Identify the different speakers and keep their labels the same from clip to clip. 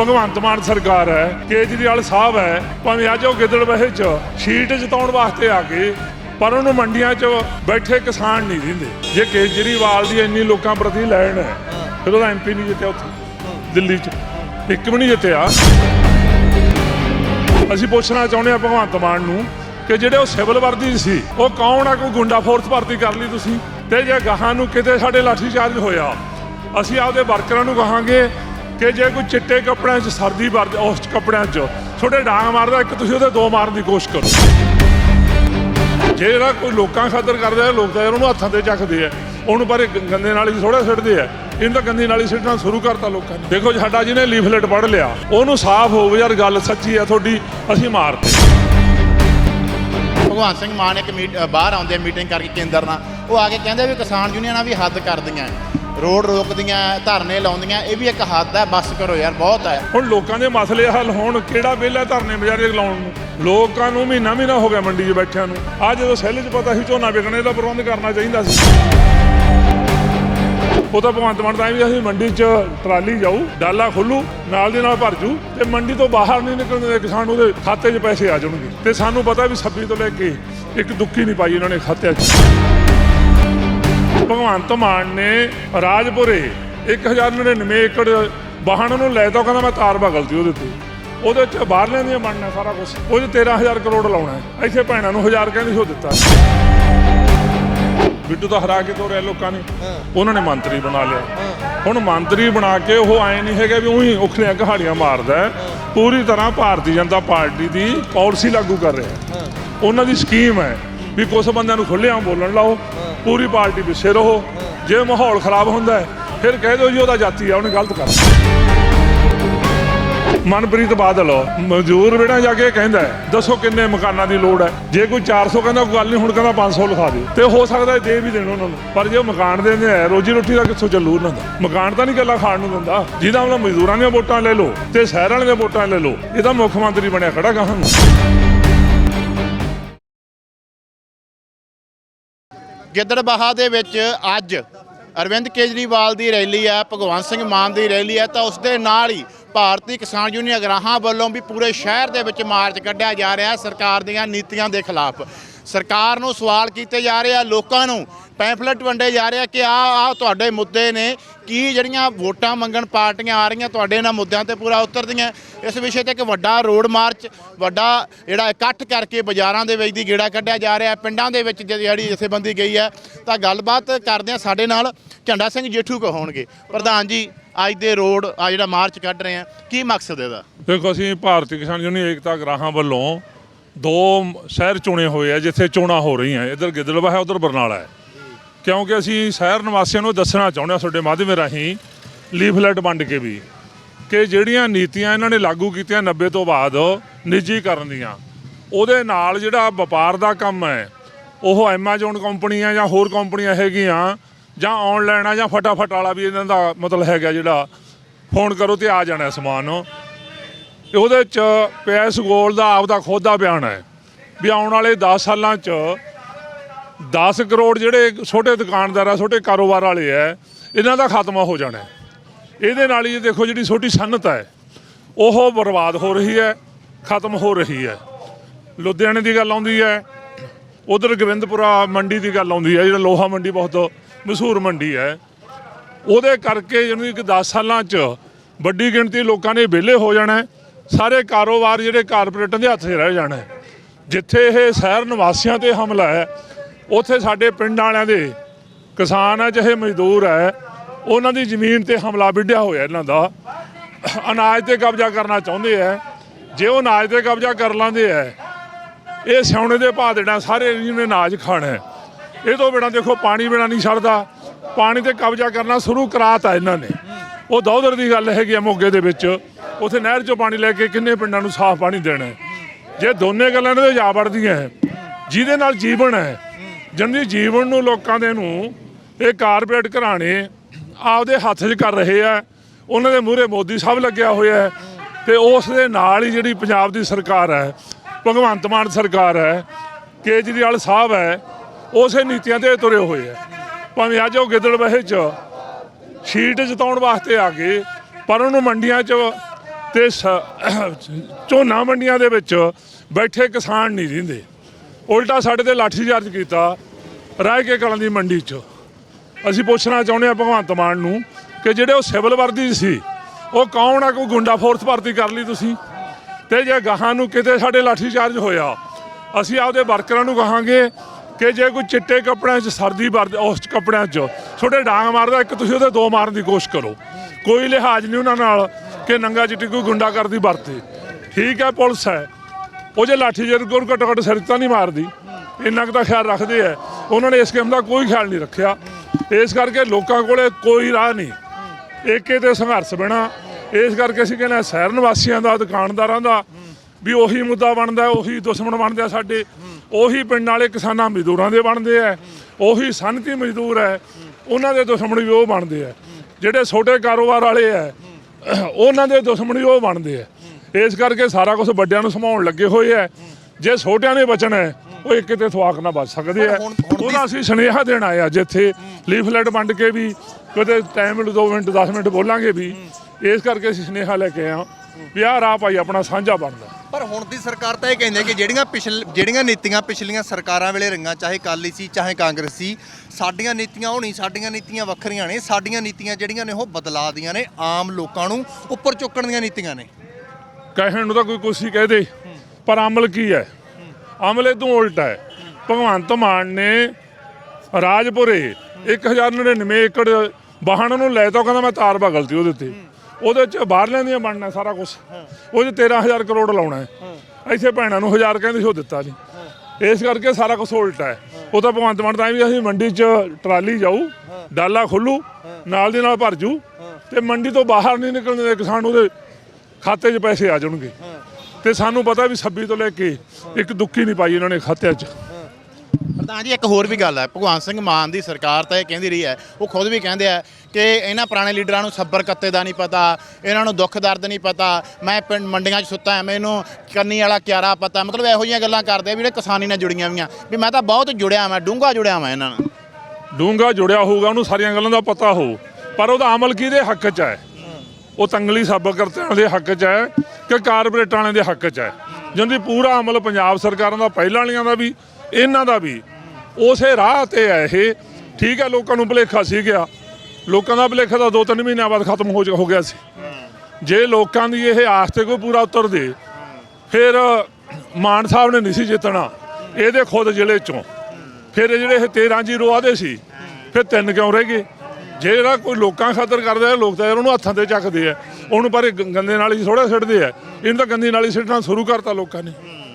Speaker 1: ਭਗਵੰਤ ਮਾਨ ਸਰਕਾਰ ਹੈ, ਕੇਜਰੀਵਾਲ ਸਾਹਿਬ ਹੈ, ਭਾਵੇਂ ਅੱਜ ਉਹ ਗਿੱਦੜਬਾਹੇ 'ਚ ਸ਼ੀਟ ਜਿਤਾਉਣ ਵਾਸਤੇ ਆ ਗਏ, ਪਰ ਉਹਨੂੰ ਮੰਡੀਆਂ 'ਚ ਬੈਠੇ ਕਿਸਾਨ ਨਹੀਂ ਦਿੰਦੇ। ਜੇ ਕੇਜਰੀਵਾਲ ਦੀ ਇੰਨੀ ਲੋਕਾਂ ਪ੍ਰਤੀ ਲੈਣ ਹੈ, ਫਿਰ ਉਹਦਾ ਐਮਪੀ ਨਹੀਂ ਜਿੱਤਿਆ ਉੱਥੇ, ਦਿੱਲੀ 'ਚ। ਇੱਕ ਵੀ ਨਹੀਂ ਜਿੱਤਿਆ। ਅਸੀਂ ਪੁੱਛਣਾ ਚਾਹੁੰਦੇ ਆ ਭਗਵੰਤ ਮਾਨ ਨੂੰ ਕਿ ਜਿਹੜੇ ਉਹ ਸਿਵਲ ਵਰਦੀ ਸੀ, ਉਹ ਕੌਣ ਆ, ਕੋਈ ਗੁੰਡਾ ਫੋਰਸ ਭਰਤੀ ਕਰ ਲਈ ਤੁਸੀਂ? ਤੇ ਜੇ ਗਾਹਾਂ ਨੂੰ ਕਿਤੇ ਸਾਡੇ ਲਾਠੀ ਚਾਰਜ ਹੋਇਆ, ਅਸੀਂ ਆਪਦੇ ਵਰਕਰਾਂ ਨੂੰ ਕਹਾਂਗੇ ਕਿ ਜੇ ਕੋਈ ਚਿੱਟੇ ਕੱਪੜਿਆਂ 'ਚ ਸਰਦੀ ਵਰਦ, ਉਸ ਕੱਪੜਿਆਂ 'ਚ ਛੋਟੇ ਡਾਂਗ ਮਾਰਦਾ, ਇੱਕ ਤੁਸੀਂ ਉਹਦੇ ਦੋ ਮਾਰਨ ਦੀ ਕੋਸ਼ਿਸ਼ ਕਰੋ। ਜੇ ਜਿਹੜਾ ਕੋਈ ਲੋਕਾਂ ਖਾਤਰ ਕਰਦਾ ਹੈ ਲੋਕ ਤਾਂ ਯਾਰ ਉਹਨੂੰ ਹੱਥਾਂ ਤੇ ਚੱਕਦੇ ਆ। ਉਹਨੂੰ ਪਰ ਗੰਦੇ ਨਾਲ ਹੀ ਥੋੜਾ ਸਿੱਟਦੇ ਆ। ਇਹਨੂੰ ਤਾਂ ਗੰਦੀ ਨਾਲੀ ਸਿੱਟਣਾ ਸ਼ੁਰੂ ਕਰਤਾ ਲੋਕਾਂ ਨੇ। ਦੇਖੋ ਸਾਡਾ ਜਿਹਨੇ ਲੀਫਲੇਟ ਪੜ੍ਹ ਲਿਆ, ਉਹਨੂੰ ਸਾਫ਼ ਹੋਵੇ ਯਾਰ ਗੱਲ ਸੱਚੀ ਆ, ਤੁਹਾਡੀ ਅਸੀਂ ਮਾਰਦੇ
Speaker 2: ਭਗਵਾਨ ਸਿੰਘ ਮਾਨ ਇੱਕ ਮੀਟ, ਬਾਹਰ ਆਉਂਦੇ ਮੀਟਿੰਗ ਕਰਕੇ ਕੇਂਦਰ ਨਾਲ। ਉਹ ਆ ਕੇ ਕਹਿੰਦੇ ਵੀ ਕਿਸਾਨ ਯੂਨੀਅਨਾਂ ਵੀ ਹੱਦ ਕਰਦੀਆਂ ਰੋਡ ਰੋਕਦੀਆਂ ਧਰਨੇ ਲਾਉਂਦੀਆਂ, ਇਹ ਵੀ ਇੱਕ ਹੱਦ ਹੈ, ਬਸ ਕਰੋ ਯਾਰ, ਬਹੁਤ ਹੈ।
Speaker 1: ਹੁਣ ਲੋਕਾਂ ਦੇ ਮਸਲੇ ਹੱਲ ਹੋਣ, ਕਿਹੜਾ ਬਿੱਲ ਧਰਨੇ ਬਜ਼ਾਰੇ ਲਾਉਣ ਨੂੰ? ਲੋਕਾਂ ਨੂੰ ਮਹੀਨਾ ਮਹੀਨਾ ਹੋ ਗਿਆ ਮੰਡੀ 'ਚ ਬੈਠਿਆਂ ਨੂੰ। ਆ ਜਦੋਂ ਸੈੱਲ 'ਚ ਪਤਾ ਸੀ ਝੋਨਾ ਵਿਕਣੇ ਦਾ ਪ੍ਰਬੰਧ ਕਰਨਾ ਚਾਹੀਦਾ ਸੀ। ਉਹ ਤਾਂ ਭਗਵੰਤ ਮਾਨ ਤਾਂ ਵੀ ਅਸੀਂ ਮੰਡੀ 'ਚ ਟਰਾਲੀ ਜਾਊ, ਡਾਲਾ ਖੁੱਲੂ, ਨਾਲ ਦੇ ਨਾਲ ਭਰ ਜੂ, ਤੇ ਮੰਡੀ ਤੋਂ ਬਾਹਰ ਨਹੀਂ ਨਿਕਲਣ ਦੇ ਕਿਸਾਨ ਉਹਦੇ ਖਾਤੇ 'ਚ ਪੈਸੇ ਆ ਜਾਣਗੇ। ਤੇ ਸਾਨੂੰ ਪਤਾ ਵੀ 26 ਤੋਂ ਲੈ ਕੇ ਇੱਕ ਦੁੱਕੀ ਨਹੀਂ ਪਾਈ ਇਹਨਾਂ ਨੇ ਖਾਤਿਆਂ 'ਚ। ਭਗਵੰਤ ਮਾਨ ਨੇ ਰਾਜਪੁਰੇ 1099 ਏਕੜ ਵਾਹਣ ਨੂੰ ਲੈ ਤਾ ਕਹਿੰਦਾ ਮੈਂ ਤਾਰ ਬਗਲਤੀ ਉਹਦੇ ਤੇ। ਉਹਦੇ ਚ ਬਾਹਰਲਿਆਂ ਦੀਆਂ ਬਣਨਾ ਸਾਰਾ ਕੁਝ ਉਹ 'ਚ 13000 ਕਰੋੜ ਲਾਉਣਾ ਹੈ ਇੱਥੇ ਭੈਣਾਂ ਨੂੰ 1000 ਕਹਿੰਦੀ ਸੀ ਉਹ ਦਿੱਤਾ। ਬਿੱਟੂ ਤਾਂ ਹਰਾ ਕੇ ਤੋਰਿਆ ਲੋਕਾਂ ਨੇ। ਉਹਨਾਂ ਨੇ ਮੰਤਰੀ ਬਣਾ ਲਿਆ। ਹੁਣ ਮੰਤਰੀ ਬਣਾ ਕੇ ਉਹ ਆਏ ਨਹੀਂ ਹੈਗੇ ਵੀ ਉਹੀ ਉਖਲੀਆਂ ਕਹਾੜੀਆਂ ਮਾਰਦਾ ਹੈ। ਪੂਰੀ ਤਰ੍ਹਾਂ ਭਾਰਤੀ ਜਨਤਾ ਪਾਰਟੀ ਦੀ ਪਾਲਿਸੀ ਲਾਗੂ ਕਰ ਰਿਹਾ ਹੈ। ਉਹਨਾਂ ਦੀ ਸਕੀਮ ਹੈ। ਵੀ ਕੁਝ ਬੰਦਿਆਂ ਨੂੰ ਖੁੱਲ੍ਹੇਆਮ ਬੋਲਣ ਲਾਓ ਪੂਰੀ ਪਾਰਟੀ ਪਿੱਛੇ ਰਹੋ। ਜੇ ਮਾਹੌਲ ਖਰਾਬ ਹੁੰਦਾ ਹੈ, ਫਿਰ ਕਹਿ ਦਿਓ ਜੀ ਉਹਦਾ ਜਾਤੀ ਆ ਉਹਨੇ ਗਲਤ ਕਰ ਮਨਪ੍ਰੀਤ ਬਾਦਲ ਮਜ਼ਦੂਰ ਵੇੜਾ ਜਾ ਕੇ ਕਹਿੰਦਾ ਦੱਸੋ ਕਿੰਨੇ ਮਕਾਨਾਂ ਦੀ ਲੋੜ ਹੈ? ਜੇ ਕੋਈ 400 ਕਹਿੰਦਾ ਕੋਈ ਗੱਲ ਨਹੀਂ ਹੁਣ ਕਹਿੰਦਾ 500 ਲਿਖਾ ਦਿਓ। ਤੇ ਹੋ ਸਕਦਾ ਦੇ ਵੀ ਦੇਣ ਉਹਨਾਂ ਨੂੰ। ਪਰ ਜੇ ਉਹ ਮਕਾਨ ਦੇਂਦੇ ਆ ਰੋਜੀ ਰੋਟੀ ਦਾ ਕਿੱਥੋਂ ਚੱਲੂ ਉਹਨਾਂ ਦਾ? ਮਕਾਨ ਤਾਂ ਨਹੀਂ ਗੱਲਾਂ ਖਾਣ ਨੂੰ ਦਿੰਦਾ। ਜਿਹਦਾ ਉਹਨਾਂ ਮਜ਼ਦੂਰਾਂ ਦੀਆਂ ਵੋਟਾਂ ਲੈ ਲਓ ਤੇ ਸ਼ਹਿਰਾਂ ਵਾਲਿਆਂ ਦੀਆਂ ਵੋਟਾਂ ਲੈ ਲਓ ਇਹ ਤਾਂ ਮੁੱਖ ਮੰਤਰੀ ਬਣਿਆ ਖੜਾ ਗਾਹਾਂ ਨੂੰ।
Speaker 2: ਗਿੱਦੜਬਾਹਾ ਦੇ ਵਿੱਚ ਅੱਜ ਅਰਵਿੰਦ ਕੇਜਰੀਵਾਲ ਦੀ ਰੈਲੀ ਹੈ, ਭਗਵੰਤ ਸਿੰਘ ਮਾਨ ਦੀ ਰੈਲੀ ਹੈ, ਤਾਂ ਉਸ ਦੇ ਨਾਲ ਹੀ ਭਾਰਤੀ ਕਿਸਾਨ ਯੂਨੀਅਨ ਅਗਰਾਹਾਂ ਵੱਲੋਂ ਵੀ ਪੂਰੇ ਸ਼ਹਿਰ ਦੇ ਵਿੱਚ ਮਾਰਚ ਕੱਢਿਆ ਜਾ ਰਿਹਾ ਸਰਕਾਰ ਦੀਆਂ ਨੀਤੀਆਂ ਦੇ ਖਿਲਾਫ। ਸਰਕਾਰ ਨੂੰ ਸਵਾਲ ਕੀਤੇ ਜਾ ਰਹੇ ਆ, ਲੋਕਾਂ ਨੂੰ ਪੈਂਫਲੇਟ ਵੰਡੇ ਜਾ ਰਹੇ ਆ ਕਿ ਆ ਆ ਤੁਹਾਡੇ ਮੁੱਦੇ ਨੇ ਕੀ ਜਿਹੜੀਆਂ ਵੋਟਾਂ ਮੰਗਣ ਪਾਰਟੀਆਂ ਆ ਰਹੀਆਂ ਤੁਹਾਡੇ ਇਹਨਾਂ ਮੁੱਦਿਆਂ ਤੇ ਪੂਰਾ ਉਤਰਦੀਆਂ। ਇਸ ਵਿਸ਼ੇ ਤੇ ਇੱਕ ਵੱਡਾ ਰੋਡ ਮਾਰਚ, ਵੱਡਾ ਜਿਹੜਾ ਇਕੱਠ ਕਰਕੇ ਬਾਜ਼ਾਰਾਂ ਦੇ ਵਿੱਚ ਦੀ ਗੇੜਾ ਕੱਢਿਆ ਜਾ ਰਿਹਾ, ਪਿੰਡਾਂ ਦੇ ਵਿੱਚ ਜਿਹੜੀ ਜਥੇਬੰਦੀ ਗਈ ਹੈ। ਤਾਂ ਗੱਲਬਾਤ ਕਰਦੇ ਆ ਸਾਡੇ ਨਾਲ ਝੰਡਾ ਸਿੰਘ ਜੇਠੂ ਕੋ ਹੋਣਗੇ। ਪ੍ਰਧਾਨ ਜੀ, ਅੱਜ ਦੇ ਰੋਡ, ਆ ਜਿਹੜਾ ਮਾਰਚ ਕੱਢ ਰਹੇ ਆ, ਕੀ ਮਕਸਦ ਇਹਦਾ?
Speaker 1: ਦੇਖੋ, ਅਸੀਂ ਭਾਰਤੀ ਕਿਸਾਨ ਯੂਨੀਅਨ ਏਕਤਾ ਗ੍ਰਾਹਾਂ ਵੱਲੋਂ ਦੋ ਸ਼ਹਿਰ ਚੁਣੇ ਹੋਏ ਆ ਜਿੱਥੇ ਚੋਣਾਂ ਹੋ ਰਹੀਆਂ, ਇੱਧਰ ਗਿੱਦੜਵਾ ਹੈ ਉਧਰ ਬਰਨਾਲਾ ਹੈ। ਕਿਉਂਕਿ ਅਸੀਂ ਸ਼ਹਿਰ ਨਿਵਾਸੀਆਂ ਨੂੰ ਦੱਸਣਾ ਚਾਹੁੰਦੇ ਹਾਂ ਤੁਹਾਡੇ ਮਾਧਿਅਮ ਰਾਹੀਂ ਲੀਫਲੈਟ ਵੰਡ ਕੇ ਵੀ ਕਿ ਜਿਹੜੀਆਂ ਨੀਤੀਆਂ ਇਹਨਾਂ ਨੇ ਲਾਗੂ ਕੀਤੀਆਂ 90 ਤੋਂ ਬਾਅਦ ਨਿੱਜੀਕਰਨ ਦੀਆਂ, ਉਹਦੇ ਨਾਲ ਜਿਹੜਾ ਵਪਾਰ ਦਾ ਕੰਮ ਹੈ, ਉਹ ਐਮਾਜ਼ੋਨ ਕੰਪਨੀਆਂ ਜਾਂ ਹੋਰ ਕੰਪਨੀਆਂ ਹੈਗੀਆਂ, ਜਾਂ ਆਨਲਾਈਨ ਆ ਜਾਂ ਫਟਾਫਟ ਵਾਲਾ ਵੀ ਇਹਨਾਂ ਦਾ ਮਤਲਬ ਹੈਗਾ ਜਿਹੜਾ ਫੋਨ ਕਰੋ ਤੇ ਆ ਜਾਣਾ ਸਮਾਨ। ਉਹਦੇ ਚ ਪੈਸ ਗੋਲ ਦਾ ਆਪਦਾ ਖੁਦ ਦਾ ਬਿਆਨ ਹੈ ਵੀ ਆਉਣ ਵਾਲੇ 10 ਸਾਲਾਂ ਚ 10 ਕਰੋੜ ਜਿਹੜੇ ਛੋਟੇ ਦੁਕਾਨਦਾਰ ਆ, ਛੋਟੇ ਕਾਰੋਬਾਰ ਵਾਲੇ ਆ, ਇਹਨਾਂ ਦਾ ਖਾਤਮਾ ਹੋ ਜਾਣਾ ਇਹਦੇ ਨਾਲ ਹੀ ਦੇਖੋ ਜਿਹੜੀ ਛੋਟੀ ਸਨਅਤ ਹੈ, ਉਹ ਬਰਬਾਦ ਹੋ ਰਹੀ ਹੈ, ਖਤਮ ਹੋ ਰਹੀ ਹੈ। ਲੁਧਿਆਣੇ ਦੀ ਗੱਲ ਆਉਂਦੀ ਹੈ, ਉਧਰ ਗੋਬਿੰਦਪੁਰਾ ਮੰਡੀ ਦੀ ਗੱਲ ਆਉਂਦੀ ਹੈ, ਜਿਹੜਾ ਲੋਹਾ ਮੰਡੀ ਬਹੁਤ ਮਸ਼ਹੂਰ ਮੰਡੀ ਹੈ। ਉਹਦੇ ਕਰਕੇ ਜਿਹਨੂੰ ਕਿ 10 ਸਾਲਾਂ 'ਚ ਵੱਡੀ ਗਿਣਤੀ ਲੋਕਾਂ ਨੇ ਵਿਹਲੇ ਹੋ ਜਾਣਾ ਸਾਰੇ ਕਾਰੋਬਾਰ ਜਿਹੜੇ ਕਾਰਪੋਰੇਟਾਂ ਦੇ ਹੱਥ 'ਚ ਰਹਿ ਜਾਣਾ ਜਿੱਥੇ ਇਹ ਸ਼ਹਿਰ ਨਿਵਾਸੀਆਂ ਤੇ ਹਮਲਾ ਹੈ ਉੱਥੇ ਸਾਡੇ ਪਿੰਡ ਵਾਲਿਆਂ ਦੇ ਕਿਸਾਨ ਹੈ ਚਾਹੇ ਮਜ਼ਦੂਰ ਹੈ ਉਹਨਾਂ ਦੀ ਜ਼ਮੀਨ ਤੇ ਹਮਲਾ ਵਿੱਢਿਆ ਹੋਇਆ ਇਹਨਾਂ ਦਾ। ਅਨਾਜ ਤੇ ਕਬਜ਼ਾ ਕਰਨਾ ਚਾਹੁੰਦੇ ਆ। ਜੇ ਉਹ ਅਨਾਜ ਤੇ ਕਬਜ਼ਾ ਕਰ ਲਾਂਦੇ ਆ, ਇਹ ਸਿਆਉਣੇ ਦੇ ਭਾਅ ਦੇਣਾ, ਸਾਰੇ ਜਿਹਨੇ ਅਨਾਜ ਖਾਣਾ। ਇਹ ਤੋਂ ਬਿਨਾਂ ਦੇਖੋ ਪਾਣੀ ਬਿਨਾਂ ਨਹੀਂ ਛੱਡਦਾ। ਪਾਣੀ ਤੇ ਕਬਜ਼ਾ ਕਰਨਾ ਸ਼ੁਰੂ ਕਰਾਤਾ ਇਹਨਾਂ ਨੇ। ਉਹ ਦੌਦਰ ਦੀ ਗੱਲ ਹੈਗੀ ਆ ਮੋਗੇ ਦੇ ਵਿੱਚ। ਉਥੇ ਨਹਿਰ ਚੋਂ ਪਾਣੀ ਲੈ ਕੇ ਕਿੰਨੇ ਪਿੰਡਾਂ ਨੂੰ ਸਾਫ਼ ਪਾਣੀ ਦੇਣਾ। ਜੇ ਦੋਨੇ ਗੱਲਾਂ ਨੇ ਦੇ ਜਾ ਵੜਦੀਆਂ, ਜਿਹਦੇ ਨਾਲ ਜੀਵਨ ਹੈ ਜਨਦੀ ਜੀਵਨ ਨੂੰ ਲੋਕਾਂ ਦੇ ਨੂੰ ਇਹ ਕਾਰਪੋਰੇਟ ਘਰਾਣੇ ਆਪਦੇ ਹੱਥ 'ਚ ਕਰ ਰਹੇ ਆ। ਉਹਨਾਂ ਦੇ ਮੂਹਰੇ ਮੋਦੀ ਸਾਹਿਬ ਲੱਗਿਆ ਹੋਇਆ ਹੈ ਤੇ ਉਸ ਦੇ ਨਾਲ ਹੀ ਜਿਹੜੀ ਪੰਜਾਬ ਦੀ ਸਰਕਾਰ ਹੈ, ਭਗਵੰਤ ਮਾਨ ਸਰਕਾਰ ਹੈ, ਕੇਜਰੀਵਾਲ ਸਾਹਿਬ ਹੈ, ਉਸੇ ਨੀਤੀਆਂ ਤੇ ਤੁਰੇ ਹੋਏ ਆ ਭਾਵੇਂ ਅੱਜ ਉਹ ਗਿੱਦੜ ਵਹੇ 'ਚ ਸ਼ੀਟ ਜਿਤਾਉਣ ਵਾਸਤੇ ਆ ਗਏ, ਪਰ ਉਹਨੂੰ ਮੰਡੀਆਂ 'ਚ ਤੇ ਸ- ਝੋਨਾ ਮੰਡੀਆਂ ਦੇ ਵਿੱਚ ਬੈਠੇ ਕਿਸਾਨ ਨਹੀਂ ਰਹਿੰਦੇ। ਉਲਟਾ ਸਾਡੇ ਤੇ ਲਾਠੀਚਾਰਜ ਕੀਤਾ ਰਾਏ ਕੇ ਕਲਾਂ ਦੀ ਮੰਡੀ 'ਚ। ਅਸੀਂ ਪੁੱਛਣਾ ਚਾਹੁੰਦੇ ਆ ਭਗਵੰਤ ਮਾਨ ਨੂੰ ਕਿ ਜਿਹੜੇ ਉਹ ਸਿਵਲ ਵਰਦੀ ਸੀ, ਉਹ ਕੌਣ ਆ? ਕੋਈ ਗੁੰਡਾ ਫੋਰਸ ਭਰਤੀ ਕਰ ਲਈ ਤੁਸੀਂ? ਤੇ ਜੇ ਗਾਹਾਂ ਨੂੰ ਕਿਤੇ ਸਾਡੇ ਲਾਠੀਚਾਰਜ ਹੋਇਆ, ਅਸੀਂ ਆਪਦੇ ਵਰਕਰਾਂ ਨੂੰ ਕਹਾਂਗੇ ਕਿ ਜੇ ਕੋਈ ਚਿੱਟੇ ਕੱਪੜਿਆਂ 'ਚ, ਸਰਦੀ ਵਰਦ, ਉਸ ਕੱਪੜਿਆਂ 'ਚ ਛੋਟੇ ਡਾਂਗ ਮਾਰਦਾ, ਇੱਕ ਤੁਸੀਂ ਉਹਦੇ ਦੋ ਮਾਰਨ ਦੀ ਕੋਸ਼ਿਸ਼ ਕਰੋ। ਕੋਈ ਲਿਹਾਜ਼ ਨਹੀਂ ਉਹਨਾਂ ਨਾਲ ਕਿ ਨੰਗਾ ਚਿੱਟੀ ਕੋਈ ਗੁੰਡਾ ਕਰਦੀ ਵਰਤੇ। ਠੀਕ ਹੈ, ਪੁਲਿਸ ਹੈ। ਉਹ ਜੇ ਲਾਠੀ ਜੇ ਕੋਲ ਘੱਟੋ ਘੱਟ ਸਿਰ ਤਾਂ ਨਹੀਂ ਮਾਰਦੀ। ਇੰਨਾ ਕੁ ਤਾਂ ਖਿਆਲ ਰੱਖਦੇ ਆ। ਉਹਨਾਂ ਨੇ ਇਸ ਕਿਸਮ ਦਾ ਕੋਈ ਖਿਆਲ ਨਹੀਂ ਰੱਖਿਆ। ਇਸ ਕਰਕੇ ਲੋਕਾਂ ਕੋਲੇ ਕੋਈ ਰਾਹ ਨਹੀਂ। ਏਕੇ ਤੇ ਸੰਘਰਸ਼ ਬਣਾ। ਇਸ ਕਰਕੇ ਅਸੀਂ ਕਹਿੰਦੇ ਹਾਂ ਸ਼ਹਿਰ ਨਿਵਾਸੀਆਂ ਦਾ, ਦੁਕਾਨਦਾਰਾਂ ਦਾ ਵੀ ਉਹੀ ਮੁੱਦਾ ਬਣਦਾ ਉਹੀ ਦੁਸ਼ਮਣ ਬਣਦੇ ਆ ਸਾਡੇ। ਉਹੀ ਪਿੰਡ ਵਾਲੇ ਕਿਸਾਨਾਂ ਮਜ਼ਦੂਰਾਂ ਦੇ ਬਣਦੇ ਆ। ਉਹੀ ਸਨਤੀ ਮਜ਼ਦੂਰ ਹੈ। ਉਹਨਾਂ ਦੇ ਦੁਸ਼ਮਣ ਵੀ ਉਹ ਬਣਦੇ ਆ। ਜਿਹੜੇ ਛੋਟੇ ਕਾਰੋਬਾਰ ਵਾਲੇ ਆ, ਉਹਨਾਂ ਦੇ ਦੁਸ਼ਮਣ ਵੀ ਉਹ ਬਣਦੇ ਆ। ਇਸ ਕਰਕੇ ਸਾਰਾ ਕੁਝ ਵੱਡਿਆਂ ਨੂੰ ਸੰਭਾਉਣ ਲੱਗੇ ਹੋਏ ਆ ਜੇ ਛੋਟਿਆਂ ਨੇ ਬਚਣਾ ਹੈ ਉਹ ਇੱਕ ਤੇ ਥਵਾਕ ਨਾਲ ਬਚ ਸਕਦੇ ਆ
Speaker 3: ਹੁਣ- ਹੁਣ ਦੀ-
Speaker 1: ਉਹਦਾ ਅਸੀਂ ਸੁਨੇਹਾ ਦੇਣ ਆਏ ਆ ਜਿੱਥੇ ਲੀਫਲੈਟ ਵੰਡ ਕੇ ਵੀ ਕਦੇ ਟਾਈਮ 2 ਮਿੰਟ 10 ਮਿੰਟ ਬੋਲਾਂਗੇ ਵੀ। ਇਸ ਕਰਕੇ ਅਸੀਂ ਸੁਨੇਹਾ ਲੈ ਕੇ ਆ ਵੀ ਆਹ ਰਾਹ ਭਾਈ ਆਪਣਾ ਸਾਂਝਾ ਬਣਦਾ।
Speaker 3: ਪਰ ਹੁਣ ਦੀ ਸਰਕਾਰ ਤਾਂ ਇਹ ਕਹਿੰਦੀ ਹੈ ਕਿ ਜਿਹੜੀਆਂ ਪਿਛਲ ਜਿਹੜੀਆਂ ਨੀਤੀਆਂ ਪਿਛਲੀਆਂ ਸਰਕਾਰਾਂ ਵੇਲੇ ਰਹੀਆਂ ਚਾਹੇ ਕਾਲੀ ਸੀ ਚਾਹੇ ਕਾਂਗਰਸ ਸੀ ਸਾਡੀਆਂ ਨੀਤੀਆਂ ਨਹੀਂ ਸਾਡੀਆਂ ਨੀਤੀਆਂ ਵੱਖਰੀਆਂ ਨੇ ਸਾਡੀਆਂ ਨੀਤੀਆਂ ਜਿਹੜੀਆਂ ਨੇ ਉਹ ਬਦਲਾ ਦੀਆਂ ਨੇ ਆਮ ਲੋਕਾਂ ਨੂੰ ਉੱਪਰ ਚੁੱਕਣ ਦੀਆਂ ਨੀਤੀਆਂ ਨੇ।
Speaker 1: ਕਹਿਣ ਨੂੰ ਤਾਂ ਕੋਈ ਕੁਛ ਹੀ ਕਹਿ ਦੇ। ਪਰ ਅਮਲ ਕੀ ਹੈ? ਅਮਲ ਇਹ ਤੋਂ ਉਲਟਾ ਹੈ। ਭਗਵੰਤ ਮਾਨ ਨੇ ਰਾਜਪੁਰੇ 1099 ਏਕੜ ਵਾਹਣ ਨੂੰ ਲੈ ਤਾ ਕਹਿੰਦਾ ਮੈਂ ਤਾਰ ਬਗਲਤੀ ਉਹਦੇ ਤੇ। ਉਹਦੇ ਚ ਬਾਹਰਲਿਆਂ ਦੀਆਂ ਬਣਨਾ ਸਾਰਾ ਕੁਝ ਉਹਦੇ 13000 ਕਰੋੜ ਲਾਉਣਾ ਹੈ। ਇੱਥੇ ਭੈਣਾਂ ਨੂੰ 1000 ਕਹਿੰਦੇ ਸੀ, ਉਹ ਦਿੱਤਾ ਨਹੀਂ ਇਸ ਕਰਕੇ ਸਾਰਾ ਕੁਝ ਉਲਟਾ ਹੈ। ਉਹ ਤਾਂ ਭਗਵੰਤ ਮਾਨ ਤਾਂ ਵੀ ਅਸੀਂ ਮੰਡੀ 'ਚ ਟਰਾਲੀ ਜਾਊ, ਡਾਲਾ ਖੁੱਲੂ, ਨਾਲ ਦੀ ਨਾਲ ਭਰ ਜੂ। ਤੇ ਮੰਡੀ ਤੋਂ ਬਾਹਰ ਨਹੀਂ ਨਿਕਲਣ ਦੇ ਕਿਸਾਨ ਉਹਦੇ ਖਾਤੇ 'ਚ ਪੈਸੇ ਆ ਜਾਣਗੇ। ਤੇ ਸਾਨੂੰ ਪਤਾ ਵੀ 26 ਤੋਂ ਲੈ ਕੇ ਇੱਕ ਦੁੱਕੀ ਨਹੀਂ ਪਾਈ ਇਹਨਾਂ ਨੇ ਖਾਤਿਆਂ 'ਚ।
Speaker 2: ਪ੍ਰਧਾਨ ਜੀ ਇੱਕ ਹੋਰ ਵੀ ਗੱਲ ਹੈ। ਭਗਵਾਨ ਸਿੰਘ ਮਾਨ ਦੀ ਸਰਕਾਰ ਤਾਂ ਇਹ ਕਹਿੰਦੀ ਰਹੀ ਹੈ। ਉਹ ਖੁਦ ਵੀ ਕਹਿੰਦੇ ਆ ਕਿ ਇਹਨਾਂ ਪੁਰਾਣੇ ਲੀਡਰਾਂ ਨੂੰ ਸੱਬਰ ਕੱਤੇ ਦਾ ਨਹੀਂ ਪਤਾ ਇਹਨਾਂ ਨੂੰ ਦੁੱਖ ਦਰਦ ਨਹੀਂ ਪਤਾ। ਮੈਂ ਪਿੰਡ ਮੰਡੀਆਂ 'ਚ ਸੁੱਤਾ ਐ ਮੈਨੂੰ ਕੰਨੀ ਵਾਲਾ ਕਿਆਰਾ ਪਤਾ। ਮਤਲਬ ਇਹੋ ਜਿਹੀਆਂ ਗੱਲਾਂ ਕਰਦੇ ਆ ਵੀ ਜਿਹੜੇ ਕਿਸਾਨੀ ਨਾਲ ਜੁੜੀਆਂ ਵੀਆਂ ਵੀ ਮੈਂ ਤਾਂ ਬਹੁਤ ਜੁੜਿਆ ਮੈਂ ਡੂੰਘਾ ਜੁੜਿਆ ਮੈਂ ਇਹਨਾਂ ਨਾਲ।
Speaker 1: ਡੂੰਗਾ ਜੁੜਿਆ ਹੋਊਗਾ ਉਹਨੂੰ ਸਾਰੀਆਂ ਗੱਲਾਂ ਦਾ ਪਤਾ ਹੋਊ। ਪਰ ਉਹਦਾ ਅਮਲ ਕਿਹਦੇ ਹੱਕ 'ਚ ਹੈ? ਉਹ ਤੰਗਲੀ ਸਾਬਤ ਕਰਤਿਆਂ ਦੇ ਹੱਕ 'ਚ ਹੈ ਕਿ ਕਾਰਪੋਰੇਟਾਂ ਵਾਲਿਆਂ ਦੇ ਹੱਕ 'ਚ ਹੈ। ਜਿਹਦੀ ਪੂਰਾ ਅਮਲ ਪੰਜਾਬ ਸਰਕਾਰਾਂ ਦਾ, ਪਹਿਲਾਂ ਵਾਲੀਆਂ ਦਾ ਵੀ, ਇਹਨਾਂ ਦਾ ਵੀ। ਉਸੇ ਰਾਹ ਤੇ ਹੈ ਇਹ। ਠੀਕ ਹੈ, ਲੋਕਾਂ ਨੂੰ ਭੁਲੇਖਾ ਸੀ ਗਿਆ। ਲੋਕਾਂ ਦਾ ਭੁਲੇਖਾ ਤਾਂ ਦੋ ਤਿੰਨ ਮਹੀਨਿਆਂ ਬਾਅਦ ਖਤਮ ਹੋ ਹੋ ਗਿਆ ਸੀ। ਜੇ ਲੋਕਾਂ ਦੀ ਇਹ ਆਸ ਤੇ ਕੋਈ ਪੂਰਾ ਉਤਰ ਦੇ, ਫਿਰ ਮਾਨ ਸਾਹਿਬ ਨੇ ਨਹੀਂ ਸੀ ਜਿੱਤਣਾ। ਇਹਦੇ ਖੁਦ ਜ਼ਿਲ੍ਹੇ ਚੋਂ। ਫਿਰ ਇਹ ਜਿਹੜੇ ਇਹ 13 ਜ਼ੀਰੋ ਆਦੇ ਸੀ, ਫਿਰ ਤਿੰਨ ਕਿਉਂ ਰਹਿ ਗਏ? ਜਿਹੜਾ ਕੋਈ ਲੋਕਾਂ ਖਾਤਰ ਕਰਦਾ ਲੋਕ ਤਾਂ ਉਹਨੂੰ ਹੱਥਾਂ ਤੇ ਚੱਕਦੇ ਆ। ਉਹਨੂੰ ਪਰ ਗੰਦੇ ਨਾਲ ਹੀ ਥੋੜਾ ਸਿੱਟਦੇ ਆ। ਇਹਨੂੰ ਤਾਂ ਗੰਦੀ ਨਾਲ ਹੀ ਸਿੱਟਣਾ ਸ਼ੁਰੂ ਕਰਤਾ ਲੋਕਾਂ ਨੇ।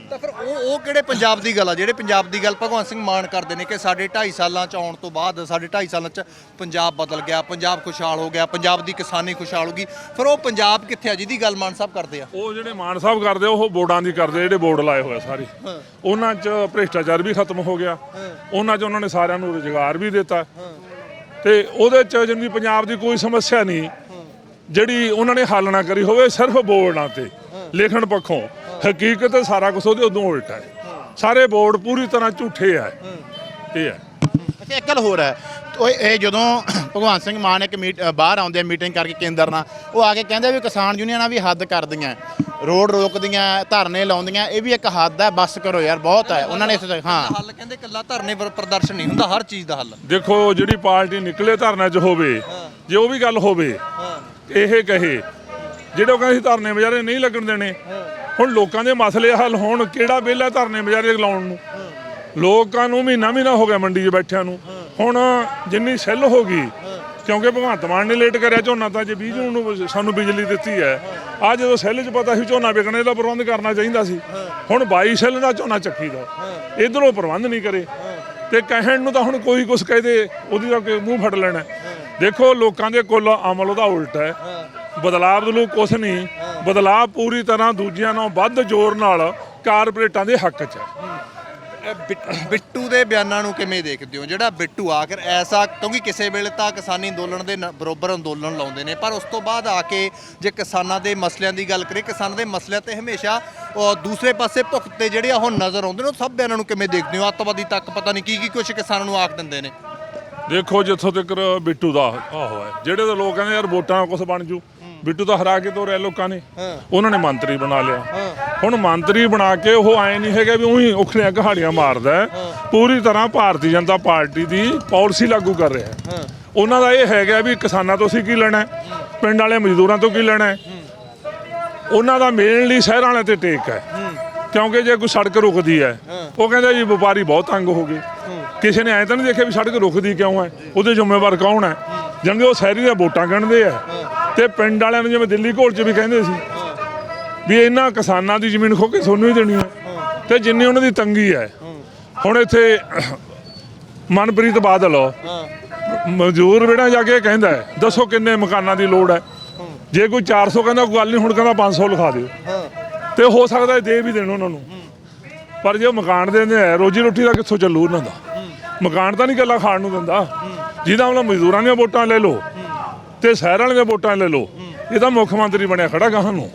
Speaker 3: ਤਾਂ ਫਿਰ ਉਹ ਉਹ ਕਿਹੜੇ ਪੰਜਾਬ ਦੀ ਗੱਲ ਆ? ਜਿਹੜੇ ਪੰਜਾਬ ਦੀ ਗੱਲ ਭਗਵੰਤ ਸਿੰਘ ਮਾਨ ਕਰਦੇ ਨੇ ਕਿ ਸਾਡੇ 2.5 ਸਾਲਾਂ ਚ ਆਉਣ ਤੋਂ ਬਾਅਦ ਸਾਡੇ 2.5 ਸਾਲਾਂ ਚ ਪੰਜਾਬ ਬਦਲ ਗਿਆ ਪੰਜਾਬ ਖੁਸ਼ਹਾਲ ਹੋ ਗਿਆ ਪੰਜਾਬ ਦੀ ਕਿਸਾਨੀ ਖੁਸ਼ਹਾਲ ਹੋ ਗਈ। ਫਿਰ ਉਹ ਪੰਜਾਬ ਕਿੱਥੇ ਆ ਜਿਹਦੀ ਗੱਲ ਮਾਨ ਸਾਹਿਬ ਕਰਦੇ ਆ?
Speaker 1: ਉਹ ਜਿਹੜੇ ਮਾਨ ਸਾਹਿਬ ਕਰਦੇ ਉਹ ਬੋਰਡਾਂ ਦੀ ਕਰਦੇ ਜਿਹੜੇ ਬੋਰਡ ਲਾਏ ਹੋਏ ਸਾਰੇ। ਉਹਨਾਂ 'ਚ ਭ੍ਰਿਸ਼ਟਾਚਾਰ ਵੀ ਖਤਮ ਹੋ ਗਿਆ। ਉਹਨਾਂ 'ਚ ਉਹਨਾਂ ਨੇ ਸਾਰਿਆਂ ਨੂੰ ਰੁਜ਼ਗਾਰ ਵੀ ਦਿੱਤਾ। ਤੇ ਉਹਦੇ 'ਚ ਜਿੰਨੀ ਪੰਜਾਬ ਦੀ ਕੋਈ ਸਮੱਸਿਆ ਨਹੀਂ ਜਿਹੜੀ ਉਹਨਾਂ ਨੇ ਹੱਲ ਨਾ ਕਰੀ ਹੋਵੇ ਸਿਰਫ ਬੋਰਡਾਂ ਤੇ ਲਿਖਣ ਪੱਖੋਂ। ਹਕੀਕਤ ਸਾਰਾ ਕੁਝ ਉਹਦੇ ਉਦੋਂ ਉਲਟਾ ਹੈ। ਸਾਰੇ ਬੋਰਡ ਪੂਰੀ ਤਰ੍ਹਾਂ ਝੂਠੇ ਆ। ਇਹ ਹੈ।
Speaker 2: ਅੱਛਾ ਇੱਕ ਗੱਲ ਹੋਰ ਹੈ। ਉਹ ਇਹ ਜਦੋਂ ਭਗਵਾਨ ਸਿੰਘ ਮਾਨ ਇੱਕ ਮੀਟ ਬਾਹਰ ਆਉਂਦੇ ਆ ਮੀਟਿੰਗ ਕਰਕੇ ਕੇਂਦਰ ਨਾਲ ਉਹ ਆ ਕੇ ਕਹਿੰਦੇ ਵੀ ਕਿਸਾਨ ਯੂਨੀਅਨਾਂ ਵੀ ਹੱਦ ਕਰਦੀਆਂ। ਰੋਡ ਰੋਕਦੀਆਂ ਧਰਨੇ ਲਾਉਂਦੀਆਂ ਇਹ ਵੀ ਇੱਕ ਹੱਦ ਹੈ ਬਸ ਕਰੋ ਯਾਰ ਬਹੁਤ ਹੈ ਉਹਨਾਂ ਨੇ ਇਸ ਹਾਂ।
Speaker 3: ਹੱਲ ਕਹਿੰਦੇ ਕੱਲਾ ਧਰਨੇ ਪਰ ਪ੍ਰਦਰਸ਼ਨ ਨਹੀਂ ਹੁੰਦਾ ਹਰ ਚੀਜ਼ ਦਾ ਹੱਲ।
Speaker 1: ਦੇਖੋ ਜਿਹੜੀ ਪਾਰਟੀ ਨਿਕਲੇ ਧਰਨੇ 'ਚ ਹੋਵੇ ਜੇ ਉਹ ਵੀ ਗੱਲ ਹੋਵੇ ਇਹ ਕਹੇ ਜਿਹੜੇ ਉਹ ਕਹਿੰਦੇ ਧਰਨੇ ਬਜ਼ਾਰੇ ਨਹੀਂ ਲੱਗਣ ਦੇਣੇ ਹੁਣ ਲੋਕਾਂ ਦੇ ਮਸਲੇ ਹੱਲ ਹੋਣ ਕਿਹੜਾ ਬਿੱਲ ਹੈ ਧਰਨੇ ਬਜ਼ਾਰੇ ਲਾਉਣ ਨੂੰ? ਲੋਕਾਂ ਨੂੰ ਮਹੀਨਾ ਮਹੀਨਾ ਹੋ ਗਿਆ ਮੰਡੀ 'ਚ ਬੈਠਿਆਂ ਨੂੰ। ਹੁਣ ਜਿੰਨੀ ਸੈੱਲ ਹੋ ਗਈ, ਕਿਉਂਕਿ ਭਗਵੰਤ ਮਾਨ ਨੇ ਲੇਟ ਕਰਿਆ ਝੋਨਾ, ਤਾਂ ਜੇ 20 ਜੂਨ ਨੂੰ ਸਾਨੂੰ ਬਿਜਲੀ ਦਿੱਤੀ ਹੈ ਆ ਜਦੋਂ ਸੈੱਲ 'ਚ ਪਤਾ ਸੀ ਝੋਨਾ ਵਿਕਣੇ ਦਾ ਪ੍ਰਬੰਧ ਕਰਨਾ ਚਾਹੀਦਾ ਸੀ, ਹੁਣ 22 ਸੈੱਲ ਦਾ ਝੋਨਾ ਚੱਕੀ ਦਾ, ਇਧਰੋਂ ਪ੍ਰਬੰਧ ਨਹੀਂ ਕਰੇ, ਤੇ ਕਹਿਣ ਨੂੰ ਤਾਂ ਹੁਣ ਕੋਈ ਕੁਛ ਕਹਦੇ ਉਹਦੀ ਤਾਂ ਮੂੰਹ ਫੜ ਲੈਣਾ। ਦੇਖੋ, ਲੋਕਾਂ ਦੇ ਕੋਲ ਅਮਲ ਉਹਦਾ ਉਲਟ ਹੈ ਬਦਲਾਅ ਬਦਲੂ ਕੁਛ ਨਹੀਂ ਬਦਲਾਅ ਪੂਰੀ ਤਰ੍ਹਾਂ ਦੂਜਿਆਂ ਨਾਲੋਂ ਵੱਧ ਜ਼ੋਰ ਨਾਲ ਕਾਰਪੋਰੇਟਾਂ ਦੇ ਹੱਕ 'ਚ ਹੈ।
Speaker 3: ਬਿ- ਬਿੱਟੂ ਦੇ ਬਿਆਨਾਂ ਨੂੰ ਕਿਵੇਂ ਦੇਖਦੇ ਹੋ? ਜਿਹੜਾ ਬਿੱਟੂ ਆਖਰ ਐਸਾ ਕਿਉਂਕਿ ਕਿਸੇ ਵੇਲੇ ਤਾਂ ਕਿਸਾਨੀ ਅੰਦੋਲਨ ਦੇ ਨ- ਬਰੋਬਰ ਅੰਦੋਲਨ ਲਾਉਂਦੇ ਨੇ ਪਰ ਉਸ ਤੋਂ ਬਾਅਦ ਆ ਕੇ ਜੇ ਕਿਸਾਨਾਂ ਦੇ ਮਸਲਿਆਂ ਦੀ ਗੱਲ ਕਰੀਏ ਕਿਸਾਨਾਂ ਦੇ ਮਸਲਿਆਂ ਤੇ ਹਮੇਸ਼ਾ ਉਹ ਦੂਸਰੇ ਪਾਸੇ ਭੁਗਤੇ ਜਿਹੜੇ ਆ ਉਹ ਨਜ਼ਰ ਆਉਂਦੇ ਨੇ ਉਹ ਸਭ ਬਿਆਨਾਂ ਨੂੰ ਕਿਵੇਂ ਦੇਖਦੇ ਹੋ? ਅੱਤਵਾਦੀ ਤੱਕ ਪਤਾ ਨਹੀਂ ਕੀ ਕੀ ਕੁਝ ਕਿਸਾਨਾਂ ਨੂੰ ਆਖ ਦਿੰਦੇ ਨੇ।
Speaker 1: ਦੇਖੋ ਜਿੱਥੋਂ ਤੱਕ ਬਿੱਟੂ ਦਾ ਆਹੋ ਹੈ ਜਿਹੜੇ ਤਾਂ ਲੋਕ ਕਹਿੰਦੇ ਯਾਰ ਵੋਟਾਂ ਨਾਲ ਕੁਝ ਬਣ ਜੂ ਬਿੱਟੂ ਤਾਂ ਹਰਾ ਕੇ ਤੋਰਿਆ ਲੋਕਾਂ ਨੇ
Speaker 3: ਹਾਂ।
Speaker 1: ਉਹਨਾਂ ਨੇ ਮੰਤਰੀ ਬਣਾ ਲਿਆ।
Speaker 3: ਹਾਂ।
Speaker 1: ਹੁਣ ਮੰਤਰੀ ਬਣਾ ਕੇ ਉਹ ਐ ਨਹੀਂ ਹੈਗਾ ਵੀ ਉਹੀ ਉਖਲੀਆਂ ਕਹਾੜੀਆਂ ਮਾਰਦਾ ਹੈ। ਪੂਰੀ ਤਰ੍ਹਾਂ ਭਾਰਤੀ ਜਨਤਾ ਪਾਰਟੀ ਦੀ ਪਾਲਿਸੀ ਲਾਗੂ ਕਰ ਰਿਹਾ ਹੈ। ਉਹਨਾਂ ਦਾ ਇਹ ਹੈਗਾ ਵੀ ਕਿਸਾਨਾਂ ਤੋਂ ਅਸੀਂ ਕੀ ਲੈਣਾ ਹੈ? ਪਿੰਡ ਵਾਲੇ ਮਜ਼ਦੂਰਾਂ ਤੋਂ ਕੀ ਲੈਣਾ ਹੈ? ਉਹਨਾਂ ਦਾ ਮੇਨਲੀ ਸ਼ਹਿਰਾਂ ਵਾਲਿਆਂ ਤੇ ਟੇਕ ਹੈ। ਕਿਉਂਕਿ ਜੇ ਕੋਈ ਸੜਕ ਰੁਕਦੀ ਹੈ ਉਹ ਕਹਿੰਦਾ ਜੀ ਵਪਾਰੀ ਬਹੁਤ ਤੰਗ ਹੋ ਗਏ। ਕਿਸੇ ਨੇ ਐਂ ਤਾਂ ਨਹੀਂ ਦੇਖਿਆ ਵੀ ਸੜਕ ਰੁਕਦੀ ਕਿਉਂ ਹੈ? ਉਹਦੇ ਜ਼ਿੰਮੇਵਾਰ ਕੌਣ ਹੈ? ਜਾਂਦੇ ਉਹ ਸ਼ਹਿਰੀ ਦੀਆਂ ਵੋਟਾਂ ਗਣਦੇ ਆ ਤੇ ਪਿੰਡ ਵਾਲਿਆਂ ਨੂੰ ਜਿਵੇਂ ਦਿੱਲੀ ਘੋਲ 'ਚ ਵੀ ਕਹਿੰਦੇ ਸੀ ਵੀ ਇਹਨਾਂ ਕਿਸਾਨਾਂ ਦੀ ਜ਼ਮੀਨ ਖੋ ਕੇ ਤੁਹਾਨੂੰ ਹੀ ਦੇਣੀ ਹੈ। ਤੇ ਜਿੰਨੀ ਉਹਨਾਂ ਦੀ ਤੰਗੀ ਹੈ। ਹੁਣ ਇੱਥੇ ਮਨਪ੍ਰੀਤ ਬਾਦਲ ਮਜ਼ਦੂਰ ਵੇੜਾ ਜਾ ਕੇ ਕਹਿੰਦਾ ਦੱਸੋ ਕਿੰਨੇ ਮਕਾਨਾਂ ਦੀ ਲੋੜ ਹੈ। ਜੇ ਕੋਈ 400 ਕਹਿੰਦਾ, ਕੋਈ ਗੱਲ ਨਹੀਂ, ਹੁਣ ਕਹਿੰਦਾ 500 ਲਿਖਾ ਦਿਓ।
Speaker 3: ਹਾਂ
Speaker 1: ਤੇ ਹੋ ਸਕਦਾ ਦੇ ਵੀ ਦੇਣ ਉਹਨਾਂ ਨੂੰ। ਪਰ ਜੇ ਉਹ ਮਕਾਨ ਦਿੰਦੇ ਆ, ਰੋਜੀ ਰੋਟੀ ਦਾ ਕਿੱਥੋਂ ਚੱਲੂ ਉਹਨਾਂ ਦਾ? ਮਕਾਨ ਤਾਂ ਨਹੀਂ ਗੱਲਾਂ ਖਾਣ ਨੂੰ ਦਿੰਦਾ। ਜਿਹਦਾ ਉਹਨਾਂ ਮਜ਼ਦੂਰਾਂ ਦੀਆਂ ਵੋਟਾਂ ਲੈ ਲਓ ਤੇ ਸ਼ਹਿਰਾਂ ਵਾਲਿਆਂ ਦੀਆਂ ਵੋਟਾਂ ਲੈ ਲਓ, ਇਹ ਤਾਂ ਮੁੱਖ ਮੰਤਰੀ ਬਣਿਆ ਖੜਾ ਗਾਹਾਂ ਨੂੰ।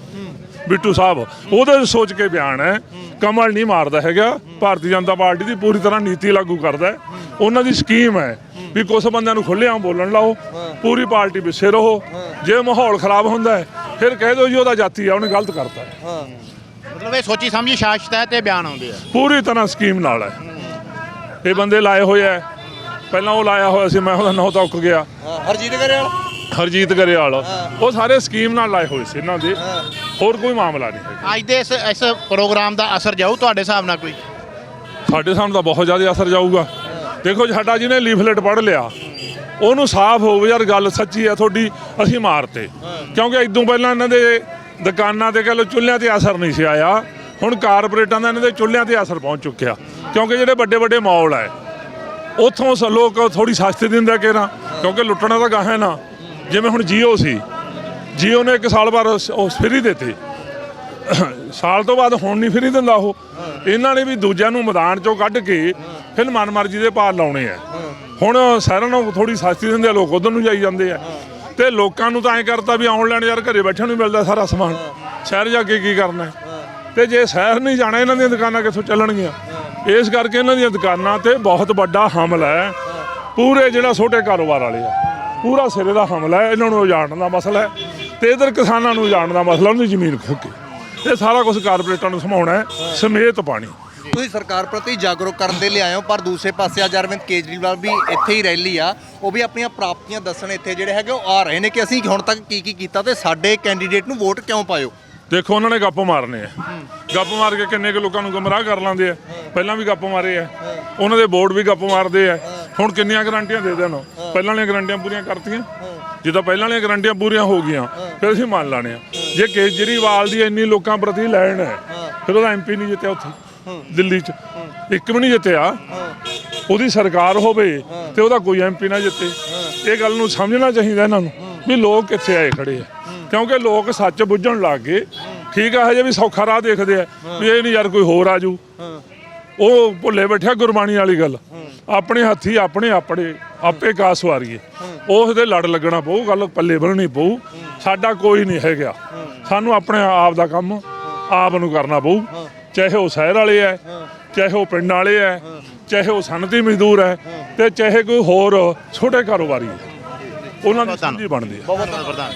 Speaker 1: ਬਿੱਟੂ ਸਾਹਿਬ ਉਹਦੇ ਸੋਚ ਕੇ ਬਿਆਨ ਹੈ। ਕਮਲ ਨਹੀਂ ਮਾਰਦਾ ਹੈਗਾ। ਭਾਰਤੀ ਜਨਤਾ ਪਾਰਟੀ ਦੀ ਪੂਰੀ ਤਰ੍ਹਾਂ ਨੀਤੀ ਲਾਗੂ ਕਰਦਾ। ਉਹਨਾਂ ਦੀ ਸਕੀਮ ਹੈ ਵੀ ਕੁਝ ਬੰਦਿਆਂ ਨੂੰ ਖੁੱਲ੍ਹੇਆਮ ਬੋਲਣ ਲਾਓ ਪੂਰੀ ਪਾਰਟੀ ਪਿੱਛੇ ਰਹੋ। ਜੇ ਮਾਹੌਲ ਖਰਾਬ ਹੁੰਦਾ ਹੈ ਫਿਰ ਕਹਿ ਦਿਓ ਜੀ ਉਹਦਾ ਜਾਤੀ ਆ ਉਹਨੇ ਗਲਤ ਕਰਤਾ ਹੈ।
Speaker 2: ਮਤਲਬ ਇਹ ਸੋਚੀ ਸਮਝੀ ਸ਼ਾਸਤ ਹੈ ਤੇ ਬਿਆਨ ਆਉਂਦੇ ਆ।
Speaker 1: ਪੂਰੀ ਤਰ੍ਹਾਂ ਸਕੀਮ ਨਾਲ ਹੈ। ਇਹ ਬੰਦੇ ਲਾਏ ਹੋਏ ਐ ਪਹਿਲਾਂ ਉਹ ਲਾਇਆ ਹੋਇਆ ਸੀ ਮੈਂ ਉਹਦਾ ਨਾਂ ਤਾਂ ਉੱਕ ਗਿਆ।
Speaker 3: ਹਰਜੀਤ ਗਰੇਵਾਲ
Speaker 1: ਹਰਜੀਤ ਗਰੇਵਾਲ। ਉਹ ਸਾਰੇ ਸਕੀਮ ਨਾਲ ਲਾਏ ਹੋਏ ਸੀ ਇਹਨਾਂ ਦੇ। ਹੋਰ ਕੋਈ ਮਾਮਲਾ ਨਹੀਂ ਹੈ
Speaker 2: ਅੱਜ ਦੇ ਇਸ ਇਸ ਪ੍ਰੋਗਰਾਮ ਦਾ ਅਸਰ ਜਾਊ ਤੁਹਾਡੇ ਹਿਸਾਬ ਨਾਲ ਕੋਈ?
Speaker 1: ਸਾਡੇ ਸਾਹਮਣੇ ਤਾਂ ਬਹੁਤ ਜ਼ਿਆਦਾ ਅਸਰ ਜਾਊਗਾ। ਦੇਖੋ ਸਾਡਾ ਜਿਹਨੇ ਲੀਫਲੇਟ ਪੜ੍ਹ ਲਿਆ ਉਹਨੂੰ ਸਾਫ਼ ਹੋਵੇ ਯਾਰ ਗੱਲ ਸੱਚੀ ਆ ਤੁਹਾਡੀ ਅਸੀਂ ਮਾਰਤੇ। ਕਿਉਂਕਿ ਇਦੋਂ ਪਹਿਲਾਂ ਇਹਨਾਂ ਦੇ ਦੁਕਾਨਾਂ ਤੇ ਕਹ ਲਓ ਚੁੱਲ੍ਹਿਆਂ ਤੇ ਅਸਰ ਨਹੀਂ ਸੀ ਆਇਆ। ਹੁਣ ਕਾਰਪੋਰੇਟਾਂ ਦਾ ਇਹਨਾਂ ਦੇ ਚੁੱਲ੍ਹਿਆਂ ਤੇ ਅਸਰ ਪਹੁੰਚ ਚੁੱਕਿਆ। ਕਿਉਂਕਿ ਜਿਹੜੇ ਵੱਡੇ ਵੱਡੇ ਮਾਲ ਹੈ ਉੱਥੋਂ ਸ ਲੋਕ ਥੋੜੀ ਸਸਤੀ ਦਿੰਦੇ ਕਿਹੜਾ ਕਿਉਂਕਿ ਲੁੱਟਣਾ ਤਾਂ ਗਾਹਾਂ ਨਾ। ਜਿਵੇਂ ਹੁਣ ਜੀਓ ਸੀ, ਜੀਓ ਨੇ ਇੱਕ ਸਾਲ ਬਾਅਦ ਉਹ ਫਰੀ ਦਿੱਤੇ। ਸਾਲ ਤੋਂ ਬਾਅਦ ਹੁਣ ਨਹੀਂ ਫਰੀ ਦਿੰਦਾ ਉਹ। ਇਹਨਾਂ ਨੇ ਵੀ ਦੂਜਿਆਂ ਨੂੰ ਮੈਦਾਨ ਚੋਂ ਕੱਢ ਕੇ ਫਿਰ ਮਨਮਰਜ਼ੀ ਦੇ ਭਾਅ ਲਾਉਣੇ ਆ। ਹੁਣ ਸ਼ਹਿਰਾਂ ਨੂੰ ਥੋੜੀ ਸਸਤੀ ਦਿੰਦੇ ਆ, ਲੋਕ ਉਧਰ ਨੂੰ ਜਾਈ ਜਾਂਦੇ ਆ। ਤੇ ਲੋਕਾਂ ਨੂੰ ਤਾਂ ਐਂ ਕਰਤਾ ਵੀ ਆਨਲਾਈਨ ਯਾਰ ਘਰੇ ਬੈਠਣ ਨੂੰ ਮਿਲਦਾ ਸਾਰਾ ਸਮਾਨ। ਸ਼ਹਿਰ ਜਾ ਕੇ ਕੀ ਕਰਨਾ? ਹੈ? ਤੇ ਜੇ ਸ਼ਹਿਰ ਨਹੀਂ ਜਾਣਾ, ਇਹਨਾਂ ਦੀਆਂ ਦੁਕਾਨਾਂ ਕਿੱਥੋਂ ਚੱਲਣਗੀਆਂ? ਇਸ ਕਰਕੇ ਇਹਨਾਂ ਦੀਆਂ ਦੁਕਾਨਾਂ ਤੇ ਬਹੁਤ ਵੱਡਾ ਹਮਲਾ ਹੈ। ਪੂਰੇ ਜਿਹੜਾ ਛੋਟੇ ਕਾਰੋਬਾਰ ਵਾਲੇ ਆ। ਪੂਰਾ ਸਿਰੇ ਦਾ ਹਮਲਾ ਹੈ ਇਹਨਾਂ ਨੂੰ ਉਜਾੜਨ ਦਾ ਮਸਲਾ ਹੈ ਤੇ ਇਧਰ ਕਿਸਾਨਾਂ ਨੂੰ ਉਜਾੜਨ ਦਾ ਮਸਲਾ ਉਹਨਾਂ ਦੀ ਜ਼ਮੀਨ ਖੋ ਕੇ। ਇਹ ਸਾਰਾ ਕੁਝ ਕਾਰਪੋਰੇਟਾਂ ਨੂੰ ਸਮਾਉਣਾ ਹੈ ਸਮੇਤ ਪਾਣੀ।
Speaker 3: ਤੁਸੀਂ ਸਰਕਾਰ ਪ੍ਰਤੀ ਜਾਗਰੂਕ ਕਰਨ ਦੇ ਲਈ ਆਏ ਹੋ ਪਰ ਦੂਸਰੇ ਪਾਸੇ ਅੱਜ ਅਰਵਿੰਦ ਕੇਜਰੀਵਾਲ ਵੀ ਇੱਥੇ ਹੀ ਰੈਲੀ ਆ ਉਹ ਵੀ ਆਪਣੀਆਂ ਪ੍ਰਾਪਤੀਆਂ ਦੱਸਣ ਇੱਥੇ ਜਿਹੜੇ ਹੈਗੇ ਉਹ ਆ ਰਹੇ ਨੇ ਕਿ ਅਸੀਂ ਹੁਣ ਤੱਕ ਕੀ ਕੀ ਕੀਤਾ ਤੇ ਸਾਡੇ ਕੈਂਡੀਡੇਟ ਨੂੰ ਵੋਟ ਕਿਉਂ ਪਾਇਓ?
Speaker 1: ਦੇਖੋ ਉਹਨਾਂ ਨੇ ਗੱਪ ਮਾਰਨੇ ਆ। ਗੱਪ ਮਾਰ ਕੇ ਕਿੰਨੇ ਕੁ ਲੋਕਾਂ ਨੂੰ ਗਮਰਾਹ ਕਰ ਲਾਂਦੇ ਆ। ਪਹਿਲਾਂ ਵੀ ਗੱਪ ਮਾਰੇ ਆ। ਉਹਨਾਂ ਦੇ ਬੋਰਡ ਵੀ ਗੱਪ ਮਾਰਦੇ ਆ। ਹੁਣ ਕਿੰਨੀਆਂ ਗਾਰੰਟੀਆਂ ਦੇ ਦੇਣ ਪਹਿਲਾਂ ਵਾਲੀਆਂ ਗਾਰੰਟੀਆਂ ਪੂਰੀਆਂ ਕਰਤੀਆਂ। ਜਦੋਂ ਪਹਿਲਾਂ ਵਾਲੀਆਂ ਗਾਰੰਟੀਆਂ ਪੂਰੀਆਂ ਹੋ ਗਈਆਂ ਫਿਰ ਅਸੀਂ ਮੰਨ ਲਾਣੇ ਆ। ਜੇ ਕੇਜਰੀਵਾਲ ਦੀ ਇੰਨੀ ਲੋਕਾਂ ਪ੍ਰਤੀ ਲੈਣ ਹੈ ਫਿਰ ਉਹਦਾ ਐਮਪੀ ਨਹੀਂ ਜਿੱਤਿਆ ਉੱਥੇ ਦਿੱਲੀ 'ਚ। ਇੱਕ ਵੀ ਨਹੀਂ ਜਿੱਤਿਆ। ਉਹਦੀ ਸਰਕਾਰ ਹੋਵੇ ਤੇ ਉਹਦਾ ਕੋਈ ਐਮਪੀ ਨਾ ਜਿੱਤੇ। ਇਹ ਗੱਲ ਨੂੰ ਸਮਝਣਾ ਚਾਹੀਦਾ ਇਹਨਾਂ ਨੂੰ ਵੀ ਲੋਕ ਕਿੱਥੇ ਆਏ ਖੜੇ ਆ। ਕਿਉਂਕਿ ਲੋਕ ਸੱਚ ਬੁੱਝਣ ਲੱਗ ਗਏ। ਠੀਕ ਆ ਹਜੇ ਵੀ ਸੌਖਾ ਰਾਹ ਦੇਖਦੇ ਆ। ਵੀ ਇਹ ਨਹੀਂ ਯਾਰ ਕੋਈ ਹੋਰ ਆਜੂ। ਉਹ ਭੁੱਲੇ ਬੈਠਿਆ ਗੁਰਬਾਣੀ ਵਾਲੀ ਗੱਲ। ਆਪਣੇ ਹੱਥੀ ਆਪਣੇ ਆਪਣੇ ਆਪੇ ਕਾ ਸਵਾਰੀਏ। ਉਸ ਦੇ ਲੜ ਲੱਗਣਾ ਪਊ ਗੱਲ ਪੱਲੇ ਬੰਨਣੀ ਪਊ। ਸਾਡਾ ਕੋਈ ਨਹੀਂ ਹੈਗਾ। ਸਾਨੂੰ ਆਪਣੇ ਆਪ ਦਾ ਕੰਮ ਆਪ ਨੂੰ ਕਰਨਾ ਪਊ। ਚਾਹੇ ਉਹ ਸ਼ਹਿਰ ਵਾਲੇ ਐ ਚਾਹੇ ਉਹ ਪਿੰਡ ਵਾਲੇ ਐ ਚਾਹੇ ਉਹ ਸਨਅਤੀ ਮਜ਼ਦੂਰ ਐ ਤੇ ਚਾਹੇ ਕੋਈ ਹੋਰ ਛੋਟੇ ਕਾਰੋਬਾਰੀ ਉਹਨਾਂ ਦੀ ਸਮਝੀ ਬਣਦੀ ਹੈ
Speaker 2: ਬਹੁਤ ਬਹੁਤ ਪ੍ਰਧਾਨ